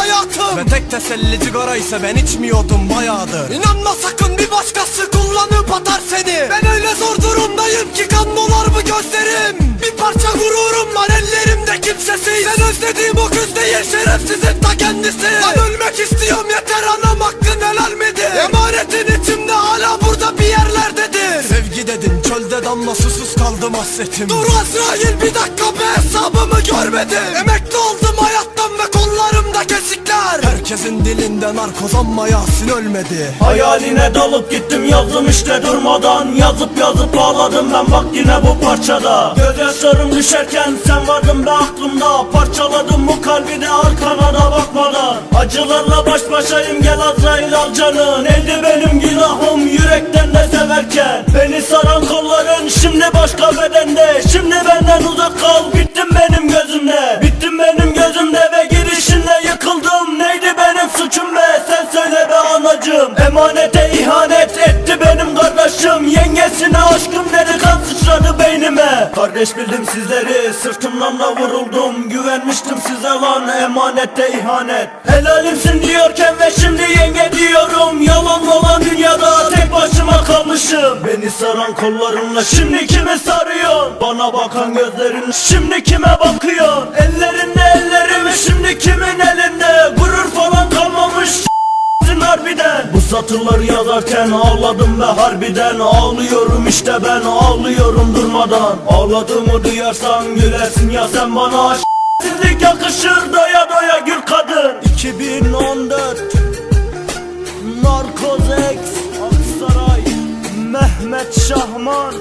hayatım. Ve tek teselli sigara ise ben içmiyordum bayağıdır. İnanma sakın bir başkası kullanıp atar seni. Ben öyle zor durumdayım ki kan dolar bu gözlerim? Bir parça gururum var ellerimde kimsesiz Sen özlediğim o kız değil şerefsizin ta kendisi. Ben ölmek istiyorum yeter anam hakkın helal midir? Emanetin içimde hala burada bir yerlerdedir. Sevgi dedin çölde damla susuz kaldım hasretim. Dur Azrail bir dakika be hesabımı görmedim Herkesin dilinde narkoz ama Yasin ölmedi. Hayaline dalıp gittim yazdım işte durmadan. Yazıp yazıp ağladım ben bak yine bu parçada. Gözyaşlarım düşerken sen vardın be aklımda. Parçaladım bu kalbi de arkana da bakmadan. Acılarla baş başayım gel Azrail al canın Neydi benim günahım? Yürekten de severken kardeşim Yengesine aşkım dedi kan sıçradı beynime. Kardeş bildim sizleri sırtımdan da vuruldum. Güvenmiştim size lan emanette ihanet. Helalimsin diyorken ve şimdi yenge diyorum. Yalan olan dünyada tek başıma kalmışım. Beni saran kollarınla şimdi kimi sarıyor Bana bakan gözlerin şimdi kime bakıyor? Ellerinde ellerimi şimdi kimin elinde satırları yazarken ağladım ve harbiden Ağlıyorum. İşte ben ağlıyorum durmadan. Ağladığımı duyarsan gülersin. Ya sen bana Sizlik yakışır doya doya gül kadın. 2014 Narkoz X Aksaray Mehmet Şahman